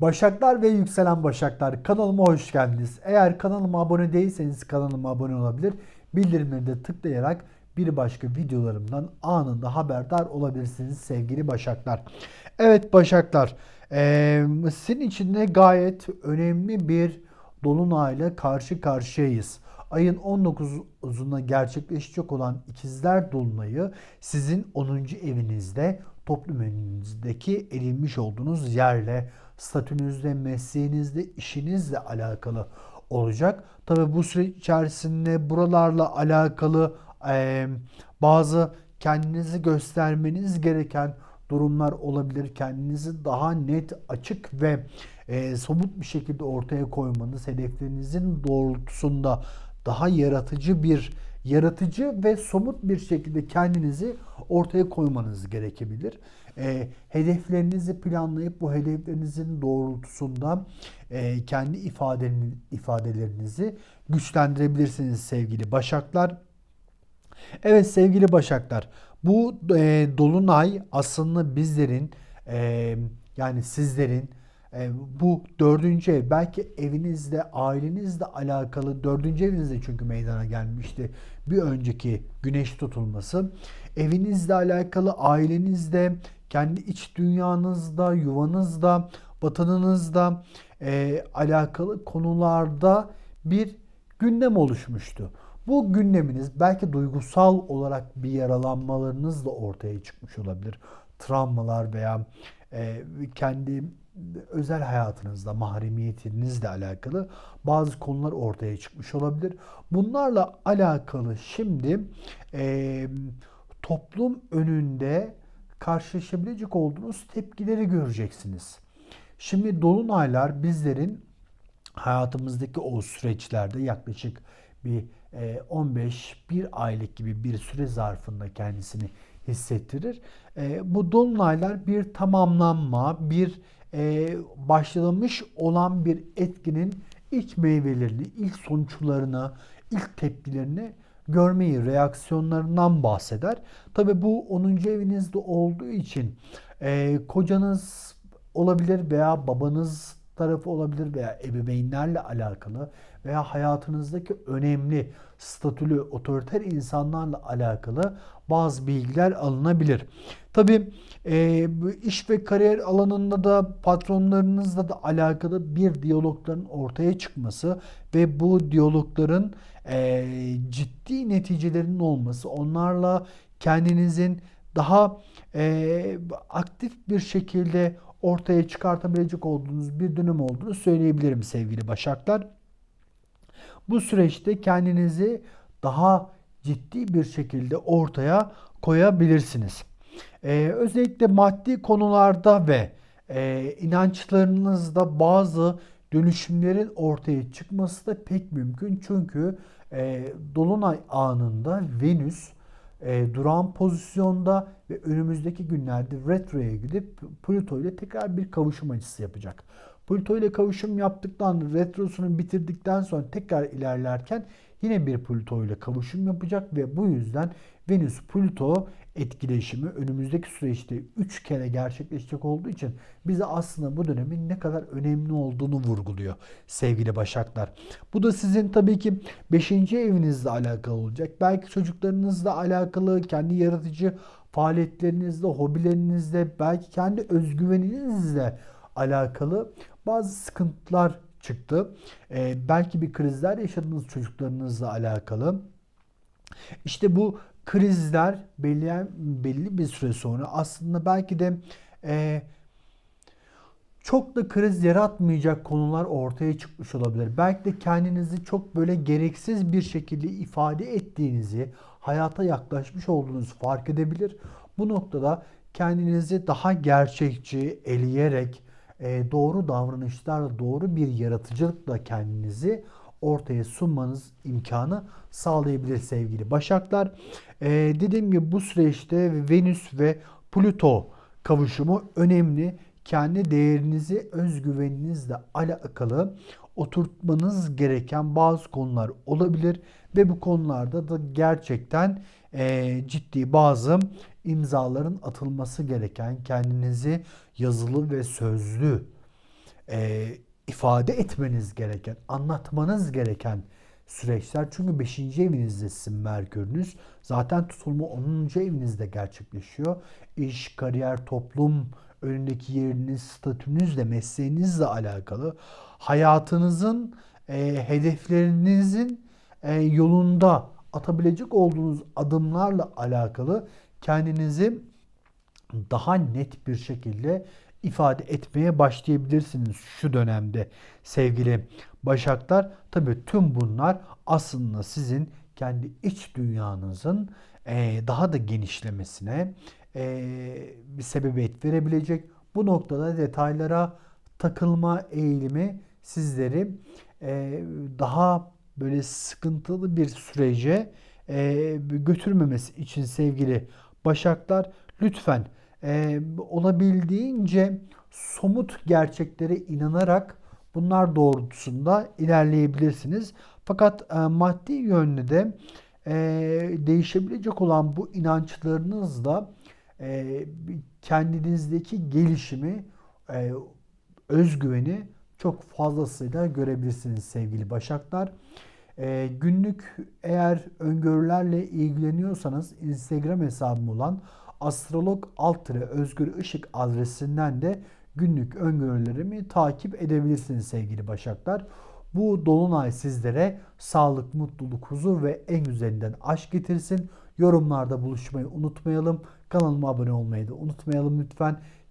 Başaklar ve yükselen başaklar kanalıma hoş geldiniz. Eğer kanalıma abone değilseniz kanalıma abone olabilir. Bildirimleri de tıklayarak bir başka videolarımdan anında haberdar olabilirsiniz sevgili başaklar. Evet başaklar eee sizin için de gayet önemli bir dolunayla karşı karşıyayız. Ayın 19'unda gerçekleşecek olan ikizler dolunayı sizin 10. evinizde toplum önünüzdeki edinmiş olduğunuz yerle, statünüzle, mesleğinizle, işinizle alakalı olacak. Tabi bu süre içerisinde buralarla alakalı eee, bazı kendinizi göstermeniz gereken durumlar olabilir. Kendinizi daha net, açık ve e, somut bir şekilde ortaya koymanız, hedeflerinizin doğrultusunda daha yaratıcı bir yaratıcı ve somut bir şekilde kendinizi ortaya koymanız gerekebilir. E, hedeflerinizi planlayıp bu hedeflerinizin doğrultusunda e, kendi ifadeni- ifadelerinizi güçlendirebilirsiniz sevgili Başaklar. Evet sevgili Başaklar, bu e, dolunay aslında bizlerin e, yani sizlerin bu dördüncü ev belki evinizle ailenizle alakalı dördüncü evinizde çünkü meydana gelmişti bir önceki güneş tutulması evinizle alakalı ailenizde kendi iç dünyanızda yuvanızda vatanınızda e, alakalı konularda bir gündem oluşmuştu. Bu gündeminiz belki duygusal olarak bir yaralanmalarınız da ortaya çıkmış olabilir. Travmalar veya e, kendi özel hayatınızda, mahremiyetinizle alakalı bazı konular ortaya çıkmış olabilir. Bunlarla alakalı şimdi e, toplum önünde karşılaşabilecek olduğunuz tepkileri göreceksiniz. Şimdi dolunaylar bizlerin hayatımızdaki o süreçlerde yaklaşık bir e, 15 bir aylık gibi bir süre zarfında kendisini hissettirir. E, Bu dolunaylar bir tamamlanma, bir e, başlamış olan bir etkinin ilk meyvelerini, ilk sonuçlarını, ilk tepkilerini görmeyi, reaksiyonlarından bahseder. Tabi bu 10. evinizde olduğu için e, kocanız olabilir veya babanız tarafı olabilir veya ebeveynlerle alakalı veya hayatınızdaki önemli statülü otoriter insanlarla alakalı bazı bilgiler alınabilir. Tabii e, iş ve kariyer alanında da patronlarınızla da alakalı bir diyalogların ortaya çıkması ve bu diyalogların e, ciddi neticelerinin olması, onlarla kendinizin daha e, aktif bir şekilde ortaya çıkartabilecek olduğunuz bir dönem olduğunu söyleyebilirim sevgili Başaklar. Bu süreçte kendinizi daha ciddi bir şekilde ortaya koyabilirsiniz. Ee, özellikle maddi konularda ve e, inançlarınızda bazı dönüşümlerin ortaya çıkması da pek mümkün. Çünkü e, Dolunay anında Venüs e, durağan pozisyonda ve önümüzdeki günlerde retroya gidip Plüto ile tekrar bir kavuşum açısı yapacak. Plüto ile kavuşum yaptıktan, retrosunu bitirdikten sonra tekrar ilerlerken yine bir Plüto ile kavuşum yapacak ve bu yüzden Venüs Plüto etkileşimi önümüzdeki süreçte 3 kere gerçekleşecek olduğu için bize aslında bu dönemin ne kadar önemli olduğunu vurguluyor sevgili Başaklar. Bu da sizin tabii ki 5. evinizle alakalı olacak. Belki çocuklarınızla alakalı, kendi yaratıcı faaliyetlerinizle, hobilerinizle, belki kendi özgüveninizle alakalı bazı sıkıntılar çıktı. Ee, belki bir krizler yaşadığınız çocuklarınızla alakalı. İşte bu krizler belli, belli bir süre sonra aslında belki de e, çok da kriz yaratmayacak konular ortaya çıkmış olabilir. Belki de kendinizi çok böyle gereksiz bir şekilde ifade ettiğinizi, hayata yaklaşmış olduğunuzu fark edebilir. Bu noktada kendinizi daha gerçekçi, eleyerek, e, doğru davranışlarla, doğru bir yaratıcılıkla kendinizi ortaya sunmanız imkanı sağlayabilir sevgili Başaklar. E, dediğim gibi bu süreçte Venüs ve Plüto kavuşumu önemli. Kendi değerinizi özgüveninizle alakalı oturtmanız gereken bazı konular olabilir ve bu konularda da gerçekten e, ciddi bazı imzaların atılması gereken kendinizi yazılı ve sözlü e, ifade etmeniz gereken, anlatmanız gereken süreçler. Çünkü 5. evinizde sizin Merkür'ünüz. Zaten tutulma 10. evinizde gerçekleşiyor. İş, kariyer, toplum, önündeki yeriniz, statünüzle, mesleğinizle alakalı. Hayatınızın, e, hedeflerinizin e, yolunda atabilecek olduğunuz adımlarla alakalı kendinizi daha net bir şekilde ifade etmeye başlayabilirsiniz şu dönemde sevgili Başaklar. Tabii tüm bunlar aslında sizin kendi iç dünyanızın eee, daha da genişlemesine eee, bir sebebiyet verebilecek. Bu noktada detaylara takılma eğilimi sizleri eee, daha böyle sıkıntılı bir sürece eee, götürmemesi için sevgili Başaklar lütfen eee, olabildiğince somut gerçeklere inanarak bunlar doğrultusunda ilerleyebilirsiniz. Fakat e, maddi yönde de e, değişebilecek olan bu inançlarınızla e, kendinizdeki gelişimi, e, özgüveni çok fazlasıyla görebilirsiniz sevgili Başaklar. E, günlük eğer öngörülerle ilgileniyorsanız Instagram hesabım olan astrolog alt özgür ışık adresinden de günlük öngörülerimi takip edebilirsiniz sevgili Başaklar. Bu dolunay sizlere sağlık, mutluluk, huzur ve en güzelinden aşk getirsin. Yorumlarda buluşmayı unutmayalım. Kanalıma abone olmayı da unutmayalım lütfen.